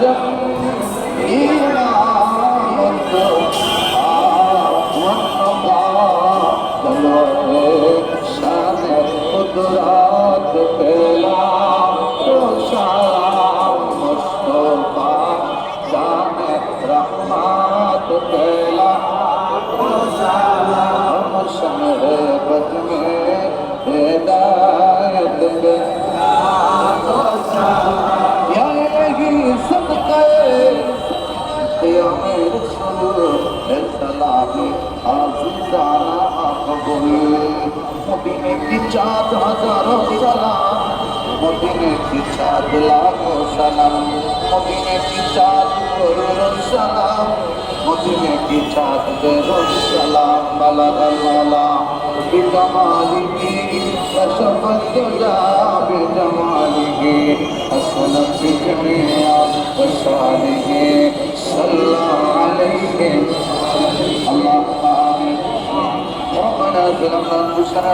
Obrigado. মদিনে কি চাঁদ হাজার সালাম মদিনে কি চাঁদ লাগো সালাম মদিনে কি চাঁদ করুর সালাম মদিনে কি চাঁদ দেরুর সালাম বালা বালা বিকমালিহি এবং তারা পুরস্কার